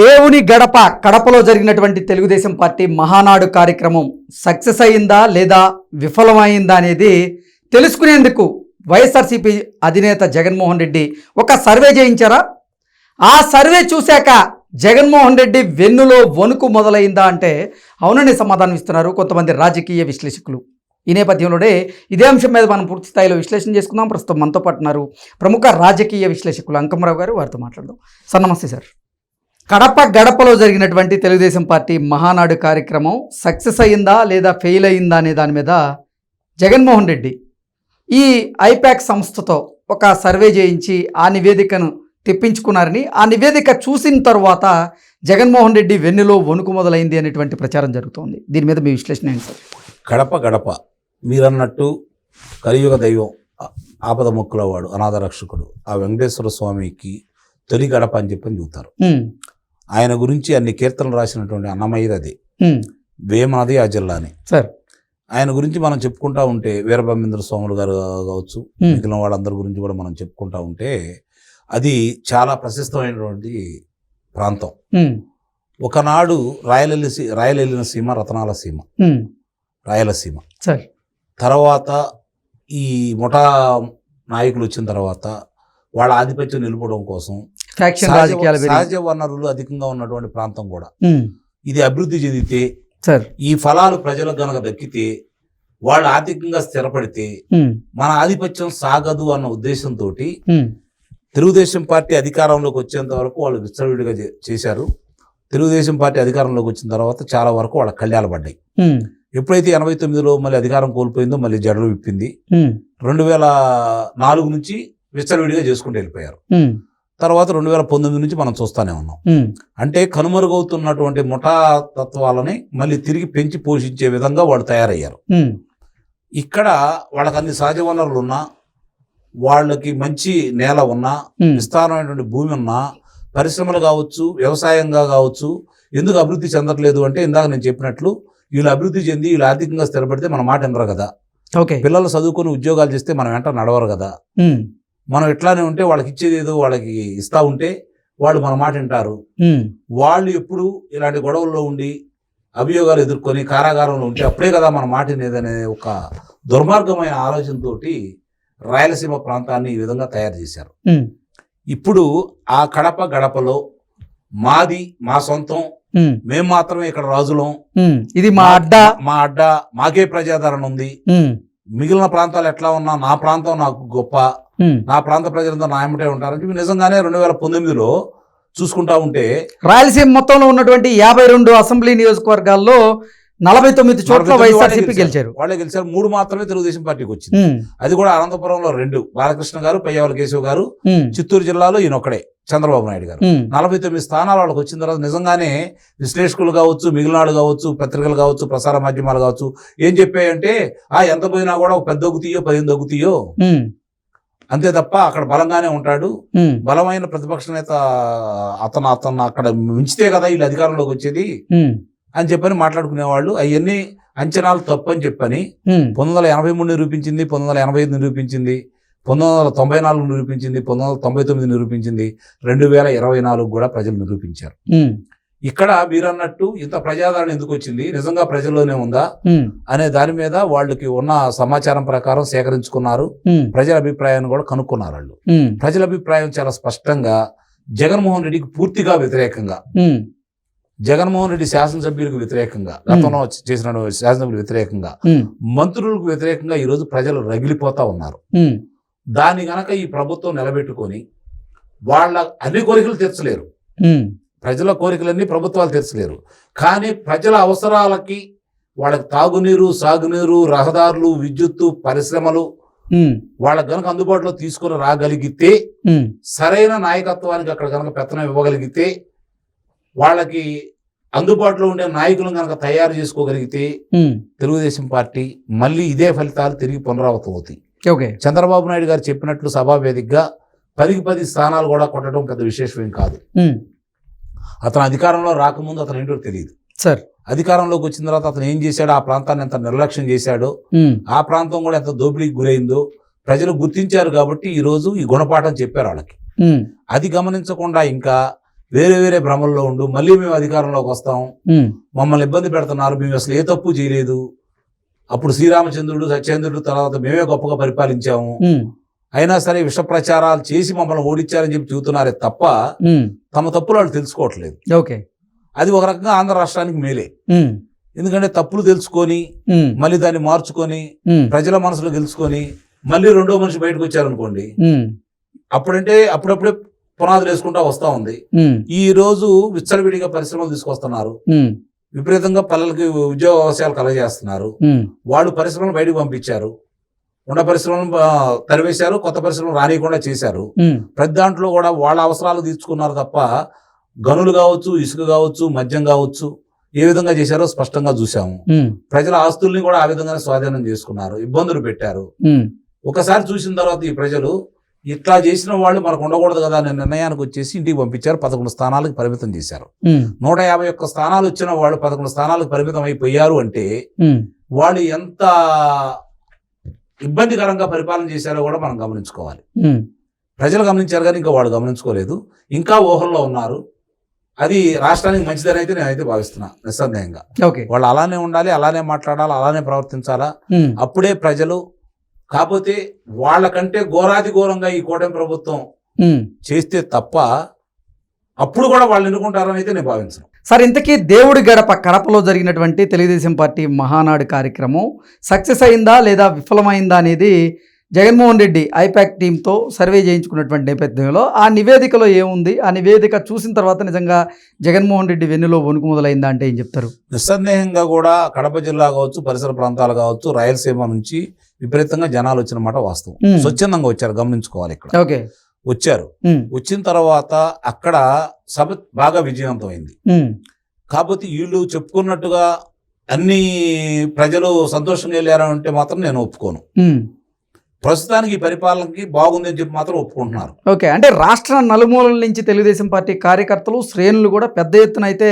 దేవుని గడప కడపలో జరిగినటువంటి తెలుగుదేశం పార్టీ మహానాడు కార్యక్రమం సక్సెస్ అయిందా లేదా విఫలమైందా అనేది తెలుసుకునేందుకు వైఎస్ఆర్సీపీ అధినేత జగన్మోహన్ రెడ్డి ఒక సర్వే చేయించారా? ఆ సర్వే చూశాక జగన్మోహన్ రెడ్డి వెన్నులో వణుకు మొదలైందా అంటే అవునని సమాధానం ఇస్తున్నారు కొంతమంది రాజకీయ విశ్లేషకులు. ఈ నేపథ్యంలోనే ఇదే అంశం మీద మనం పూర్తి స్థాయిలో విశ్లేషణ చేసుకుందాం. ప్రస్తుతం మనతో పాటు ఉన్నారు ప్రముఖ రాజకీయ విశ్లేషకులు అంకమరావు గారు వారితో మాట్లాడదాం. సార్ నమస్తే సార్. కడప గడపలో జరిగినటువంటి తెలుగుదేశం పార్టీ మహానాడు కార్యక్రమం సక్సెస్ అయిందా లేదా ఫెయిల్ అయిందా అనే దాని మీద జగన్మోహన్ రెడ్డి ఈ ఐపాక్ సంస్థతో ఒక సర్వే చేయించి ఆ నివేదికను తెప్పించుకున్నారని ఆ నివేదిక చూసిన తర్వాత జగన్మోహన్ రెడ్డి వెన్నులో వణుకు మొదలైంది అనేటువంటి ప్రచారం జరుగుతోంది. దీని మీద మీ విశ్లేషణ ఏంటి సార్? గడప గడప మీరన్నట్టు కలియుగ దైవం ఆపద మొక్కులవాడు అనాథ రక్షకుడు ఆ వెంకటేశ్వర స్వామికి తొలి గడప అని చెప్పని చెబుతారు ఉమ్, ఆయన గురించి అన్ని కీర్తనలు రాసినటువంటి అన్నమయ్యది అది. ఉమ్, వేమనది ఆ జిల్లాని. సార్. ఆయన గురించి మనం చెప్పుకుంటా ఉంటే వీరబ్రహ్మేంద్ర స్వాములు గారు కావచ్చు మిగిలిన వాళ్ళందరి గురించి కూడా మనం చెప్పుకుంటా ఉంటే అది చాలా ప్రశస్తమైనటువంటి ప్రాంతం. ఒకనాడు రాయలెల్లి సీ- రాయలెల్లిన సీమ రతనాల సీమ. రాయలసీమ సార్. తర్వాత ఈ ముఠా నాయకులు వచ్చిన తర్వాత వాళ్ళ ఆధిపత్యం నిలుపడం కోసం ఫ్యాక్షన్ సహజ రాజకీయాలు పెరిగి- సహజ వనరులు అధికంగా ఉన్నటువంటి ప్రాంతం కూడా. ఇది అభివృద్ధి చెందితే సార్. ఈ ఫలాలు ప్రజలకు గనక దక్కితే వాళ్ళు ఆర్థికంగా స్థిరపడితే మన ఆధిపత్యం సాగదు అన్న ఉద్దేశంతో తెలుగుదేశం పార్టీ అధికారంలోకి వచ్చేంత వరకు వాళ్ళు విచ్చలవిడిగా చేశారు. తెలుగుదేశం పార్టీ అధికారంలోకి వచ్చిన తర్వాత చాలా వరకు వాళ్ళ కళ్యాణాలు పడ్డాయి. ఎప్పుడైతే ఎనభై తొమ్మిదిలో మళ్ళీ అధికారం కోల్పోయిందో మళ్ళీ జడలు విప్పింది. రెండు వేల నాలుగు నుంచి విచ్చలవిడిగా చేసుకుంటూ వెళ్ళిపోయారు. తర్వాత రెండు వేల పంతొమ్మిది నుంచి మనం చూస్తానే ఉన్నాం. అంటే కనుమరుగవుతున్నటువంటి ముఠా తత్వాలని మళ్ళీ తిరిగి పెంచి పోషించే విధంగా వాళ్ళు తయారయ్యారు. ఇక్కడ వాళ్ళకి అన్ని సహజ వనరులు ఉన్నా వాళ్ళకి మంచి నేల ఉన్నా విస్తారమైనటువంటి భూమి ఉన్నా పరిశ్రమలు కావచ్చు వ్యవసాయంగా కావచ్చు ఎందుకు అభివృద్ధి చెందట్లేదు అంటే ఇందాక నేను చెప్పినట్లు వీళ్ళు అభివృద్ధి చెంది వీళ్ళు ఆర్థికంగా స్థిరపడితే మన మాట వినరు కదా. ఓకే. పిల్లలు చదువుకొని ఉద్యోగాలు చేస్తే మనం వెంట నడవరు కదా. మనం ఇట్లానే ఉంటే వాళ్ళకి ఇచ్చేది ఏదో వాళ్ళకి ఇస్తా ఉంటే వాళ్ళు మన మాట వింటారు. వాళ్ళు ఎప్పుడు ఇలాంటి గొడవల్లో ఉండి అభియోగాలు ఎదుర్కొని కారాగారంలో ఉంటే అప్పుడే కదా మన మాట వినేదనే ఒక దుర్మార్గమైన ఆలోచనతోటి రాయలసీమ ప్రాంతాన్ని ఈ విధంగా తయారు చేశారు. ఇప్పుడు ఆ కడప గడపలో మాది మా సొంతం ఉమ్, మేం మాత్రమే ఇక్కడ రాజులం. ఇది మా అడ్డ. మా అడ్డ మాకే ప్రజాదరణ ఉంది. మిగిలిన ప్రాంతాలు ఎట్లా ఉన్నా నా ప్రాంతం నాకు గొప్ప. నా ప్రాంత ప్రజలంతా నా ఎమ్మటే ఉంటారంటే ఇవి నిజంగానే రెండు వేల పంతొమ్మిదిలో చూసుకుంటా ఉంటే రాయలసీమ మొత్తంలో ఉన్నటువంటి యాభై రెండు అసెంబ్లీ నియోజకవర్గాల్లో నలభై తొమ్మిది చోట్ల 49 వాళ్ళే వైఎస్ఆర్సీపీ గెలిచారు. వాళ్ళే గెలిచారు. మూడు మాత్రమే తెలుగుదేశం పార్టీకి వచ్చింది. అది కూడా అనంతపురంలో రెండు. బాలకృష్ణ గారు పెయ్యవల కేశవ్ గారు చిత్తూరు జిల్లాలో ఈయన ఒక్కడే చంద్రబాబు నాయుడు గారు. నలభై తొమ్మిది స్థానాలు వాళ్ళకి వచ్చిన తర్వాత నిజంగానే విశ్లేషకులు కావచ్చు మిగిలిన వాళ్ళు కావచ్చు పత్రికలు కావచ్చు ప్రసార మాధ్యమాలు కావచ్చు ఏం చెప్పాయంటే ఆ ఎంత పోయినా కూడా ఒక పెద్ద దగ్గుతీయో పదిహేను దగ్గుతీయో ఉమ్, అంతే తప్ప అక్కడ బలంగానే ఉంటాడు. బలమైన ప్రతిపక్ష నేత అతను అతను అక్కడ మించితే కదా వీళ్ళు అధికారంలోకి వచ్చేది అని చెప్పని మాట్లాడుకునేవాళ్ళు. అవన్నీ అంచనాలు తప్పని చెప్పని ఉమ్, పంతొమ్మిది వందల ఎనభై మూడు నిరూపించింది పంతొమ్మిది వందల ఎనభై ఐదు నిరూపించింది పంతొమ్మిది వందల తొంభై నాలుగు నిరూపించింది పంతొమ్మిది వందల తొంభై తొమ్మిది నిరూపించింది. రెండు వేల ఇరవై నాలుగు కూడా ప్రజలు నిరూపించారు. ఇక్కడ మీరన్నట్టు ఇంత ప్రజాదరణ ఎందుకు వచ్చింది? నిజంగా ప్రజల్లోనే ఉందా? అనే దాని మీద వాళ్ళకి ఉన్న సమాచారం ప్రకారం సేకరించుకున్నారు. ప్రజల అభిప్రాయాన్ని కూడా కనుక్కున్నారు వాళ్ళు. ప్రజల అభిప్రాయం చాలా స్పష్టంగా జగన్మోహన్ రెడ్డికి పూర్తిగా వ్యతిరేకంగా. జగన్మోహన్ రెడ్డి శాసనసభ్యులకు వ్యతిరేకంగా గతంలో చేసిన శాసనసభ్యులకు వ్యతిరేకంగా మంత్రులకు వ్యతిరేకంగా ఈరోజు ప్రజలు రగిలిపోతా ఉన్నారు. దాన్ని గనక ఈ ప్రభుత్వం నిలబెట్టుకొని వాళ్ళ అన్ని కోరికలు తీర్చలేరు. ఉమ్, ప్రజల కోరికలన్నీ ప్రభుత్వాలు తీర్చలేరు. కానీ ప్రజల అవసరాలకి వాళ్ళకి తాగునీరు సాగునీరు రహదారులు విద్యుత్తు పరిశ్రమలు వాళ్ళకి గనక అందుబాటులో తీసుకొని రాగలిగితే సరైన నాయకత్వానికి అక్కడ కనుక పెత్తనం ఇవ్వగలిగితే వాళ్ళకి అందుబాటులో ఉండే నాయకులను కనుక తయారు చేసుకోగలిగితే తెలుగుదేశం పార్టీ మళ్ళీ ఇదే ఫలితాలు తిరిగి పునరావృతం అవుతాయి ఓకే. చంద్రబాబు నాయుడు గారు చెప్పినట్లు సభా వేదికగా పదికి పది స్థానాలు కూడా కొట్టడం పెద్ద విశేషం ఏం కాదు అతను అధికారంలో రాకముందు అతను ఏంటో తెలియదు. సార్. అధికారంలోకి వచ్చిన తర్వాత అతను ఏం చేశాడో? ఆ ప్రాంతాన్ని ఎంత నిర్లక్ష్యం చేశాడో? ఆ ప్రాంతం కూడా ఎంత దోపిడీకి గురైందో ప్రజలు గుర్తించారు కాబట్టి ఈ రోజు ఈ గుణపాఠం చెప్పారు వాళ్ళకి. అది గమనించకుండా ఇంకా వేరే వేరే భ్రమల్లో ఉండు మళ్ళీ మేము అధికారంలోకి వస్తాం. మమ్మల్ని ఇబ్బంది పెడుతున్నారు మేము అసలు ఏ తప్పు చేయలేదు. అప్పుడు శ్రీరామచంద్రుడు సత్యేంద్రుడు తర్వాత మేమే గొప్పగా పరిపాలించాము. అయినా సరే విష ప్రచారాలు చేసి మమ్మల్ని ఓడించారని చెప్పి చెబుతున్నారే తప్ప తమ తప్పులు వాళ్ళు తెలుసుకోవట్లేదు. ఓకే. అది ఒక రకంగా ఆంధ్ర రాష్ట్రానికి మేలే. ఎందుకంటే తప్పులు తెలుసుకొని మళ్ళీ దాన్ని మార్చుకొని ప్రజల మనసులో గెలుచుకొని మళ్ళీ రెండో మనిషి బయటకు వచ్చారనుకోండి అప్పుడంటే అప్పుడప్పుడే పునాదులు వేసుకుంటా వస్తా ఉంది. ఈ రోజు విచ్చలవిడిగా పరిశ్రమలు తీసుకొస్తున్నారు. విపరీతంగా పిల్లలకి ఉద్యోగ అవకాశాలు కలగజేస్తున్నారు. వాళ్ళు పరిశ్రమలు బయటకు పంపించారు. ఉన్న పరిశ్రమలను తరివేశారు కొత్త పరిశ్రమలు రానియకుండా చేశారు. ప్రతి దాంట్లో కూడా వాళ్ళ అవసరాలు తీర్చుకున్నారు తప్ప గనులు కావచ్చు ఇసుక కావచ్చు మద్యం కావచ్చు ఏ విధంగా చేశారో స్పష్టంగా చూసాము ప్రజల ఆస్తుల్ని కూడా ఆ విధంగానే స్వాధీనం చేసుకున్నారు ఇబ్బందులు పెట్టారు. ఒకసారి చూసిన తర్వాత ఈ ప్రజలు ఇట్లా చేసిన వాళ్ళు మనకు ఉండకూడదు కదా అనే నిర్ణయానికి వచ్చేసి ఇంటికి పంపించారు పదకొండు స్థానాలకు పరిమితం చేశారు. నూట యాభై ఒక్క స్థానాలు వచ్చిన వాళ్ళు పదకొండు స్థానాలకు పరిమితం అయిపోయారు అంటే వాళ్ళు ఎంత ఇబ్బందికరంగా పరిపాలన చేశారో కూడా మనం గమనించుకోవాలి. ప్రజలు గమనించారు కానీ ఇంకా వాళ్ళు గమనించుకోలేదు. ఇంకా ఊహల్లో ఉన్నారు. అది రాష్ట్రానికి మంచిదని అయితే నేనైతే భావిస్తున్నా నిస్సందేహంగా. ఓకే. వాళ్ళు అలానే ఉండాలి అలానే మాట్లాడాలి అలానే ప్రవర్తించాలా? అప్పుడే ప్రజలు కాకపోతే వాళ్ళకంటే ఘోరాతి ఘోరంగా ఈ కూటమి ప్రభుత్వం. చేస్తే తప్ప అప్పుడు కూడా వాళ్ళు ఎన్నుకుంటారని అయితే నేను భావించను. సార్ ఇంతకీ దేవుడి గడప కడపలో జరిగినటువంటి తెలుగుదేశం పార్టీ మహానాడు కార్యక్రమం సక్సెస్ అయిందా లేదా విఫలమైందా అనేది జగన్మోహన్ రెడ్డి ఐపాక్ టీంతో సర్వే చేయించుకున్నటువంటి నేపథ్యంలో ఆ నివేదికలో ఏముంది? ఆ నివేదిక చూసిన తర్వాత నిజంగా జగన్మోహన్ రెడ్డి వెన్నులో వణుకు మొదలైందా అంటే ఏం చెప్తారు? నిస్సందేహంగా కూడా కడప జిల్లా కావచ్చు పరిసర ప్రాంతాలు కావచ్చు రాయలసీమ నుంచి విపరీతంగా జనాలు వచ్చిన మాట వాస్తవం. స్వచ్ఛందంగా వచ్చారు గమనించుకోవాలి ఇక్కడ. ఓకే. వచ్చారు. వచ్చిన తర్వాత అక్కడ సభ బాగా విజయవంతమైంది. కాకపోతే వీళ్ళు చెప్పుకున్నట్టుగా అన్ని ప్రజలు సంతోషంగా వెళ్ళారు అంటే మాత్రం నేను ఒప్పుకోను. ప్రస్తుతానికి పరిపాలనకి బాగుందని చెప్పి మాత్రం ఒప్పుకుంటున్నారు. ఓకే. అంటే రాష్ట్ర నలుమూలల నుంచి తెలుగుదేశం పార్టీ కార్యకర్తలు శ్రేణులు కూడా పెద్ద ఎత్తున అయితే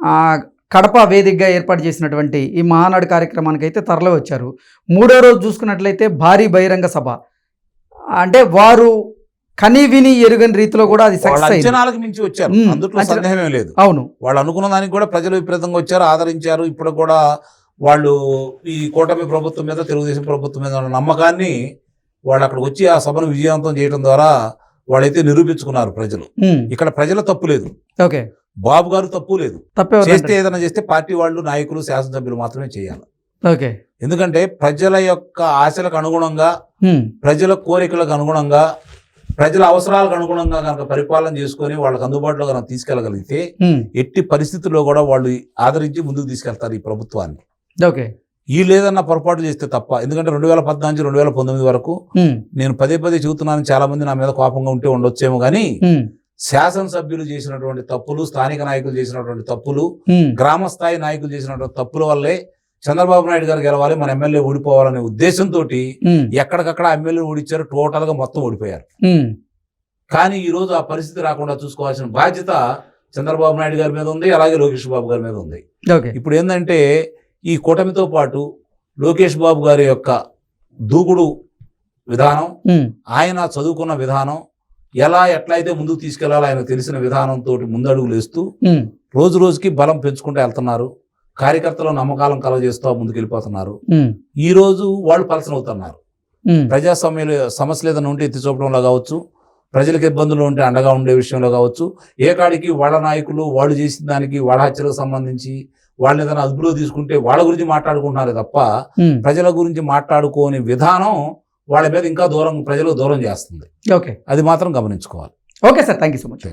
ఆ, కడప వేదికగా ఏర్పాటు చేసినటువంటి ఈ మహానాడు కార్యక్రమానికి అయితే తరలి వచ్చారు మూడో రోజు చూసుకున్నట్లయితే భారీ బహిరంగ సభ. అంటే వారు కని విని ఎరుగని రీతిలో కూడా అది అంచనాలకు మించి వచ్చారు. అంచనా- సందేహమే లేదు. అవును. వాళ్ళు అనుకున్న దానికి కూడా ప్రజలు విపరీతంగా వచ్చారు ఆదరించారు. ఇప్పుడు కూడా వాళ్ళు ఈ కూటమి ప్రభుత్వం మీద తెలుగుదేశం ప్రభుత్వం మీద ఉన్న నమ్మకాన్ని వాళ్ళు అక్కడికి వచ్చి ఆ సభను విజయవంతం చేయడం ద్వారా వాళ్ళైతే నిరూపించుకున్నారు ప్రజలు. ఇక్కడ ప్రజల తప్పు లేదు. ఓకే. బాబు గారు తప్పు లేదు. చేస్తే ఏదైనా చేస్తే పార్టీ వాళ్ళు నాయకులు శాసనసభ్యులు మాత్రమే చేయాలి. ఓకే. ఎందుకంటే ప్రజల యొక్క ఆశలకు అనుగుణంగా ప్రజల కోరికలకు అనుగుణంగా ప్రజల అవసరాలకు అనుగుణంగా కనుక పరిపాలన చేసుకొని వాళ్ళకి అందుబాటులో కనుక తీసుకెళ్ళగలిగితే ఉమ్, ఎట్టి పరిస్థితుల్లో కూడా వాళ్ళు ఆదరించి ముందుకు తీసుకెళ్తారు ఈ ప్రభుత్వాన్ని. ఓకే. ఈ లేదన్న పొరపాటు చేస్తే తప్ప ఎందుకంటే రెండు వేల పద్నాలుగు రెండు వేల పంతొమ్మిది వరకు నేను పదే పదే చెబుతున్నాను చాలా మంది నా మీద కోపంగా ఉంటే ఉండొచ్చేమో కానీ శాసనసభ్యులు చేసినటువంటి తప్పులు స్థానిక నాయకులు చేసినటువంటి తప్పులు గ్రామ స్థాయి నాయకులు చేసినటువంటి తప్పుల వల్లే చంద్రబాబు నాయుడు గారు గెలవాలి మన ఎమ్మెల్యే ఓడిపోవాలనే ఉద్దేశంతో ఎక్కడికక్కడ ఎమ్మెల్యే ఓడిచ్చారు టోటల్గా మొత్తం ఓడిపోయారు. కానీ ఈ రోజు ఆ పరిస్థితి రాకుండా చూసుకోవాల్సిన బాధ్యత చంద్రబాబు నాయుడు గారి మీద ఉంది అలాగే లోకేష్ బాబు గారి మీద ఉంది. ఇప్పుడు ఏంటంటే ఈ కూటమితో పాటు లోకేష్ బాబు గారి యొక్క దూకుడు విధానం ఆయన చదువుకున్న విధానం ఎలా ఎట్లయితే ముందుకు తీసుకెళ్ళాలో ఆయన తెలిసిన విధానంతో ముందడుగులు వేస్తూ రోజు రోజుకి బలం పెంచుకుంటూ వెళ్తున్నారు. కార్యకర్తల నమ్మకాలను కలగజేస్తూ ముందుకెళ్ళిపోతున్నారు. ఈ రోజు వాళ్ళు పలసన అవుతున్నారు ప్రజాస్వామ్య సమస్యలు ఏదైనా ఉంటే ఎత్తి చూపడంలో కావచ్చు ప్రజలకు ఇబ్బందులు ఉంటే అండగా ఉండే విషయంలో కావచ్చు ఏ కాడికి వాళ్ళ నాయకులు వాళ్ళు చేసిన దానికి వాళ్ళ హత్యలకు సంబంధించి వాళ్ళని ఏదైనా అదుపులో తీసుకుంటే వాళ్ళ గురించి మాట్లాడుకుంటున్నారు తప్ప ప్రజల గురించి మాట్లాడుకోని విధానం వాళ్ళ మీద ఇంకా దూరం ప్రజలకు దూరం చేస్తుంది. ఓకే. అది మాత్రం గమనించుకోవాలి. Okay sir. Thank you so much.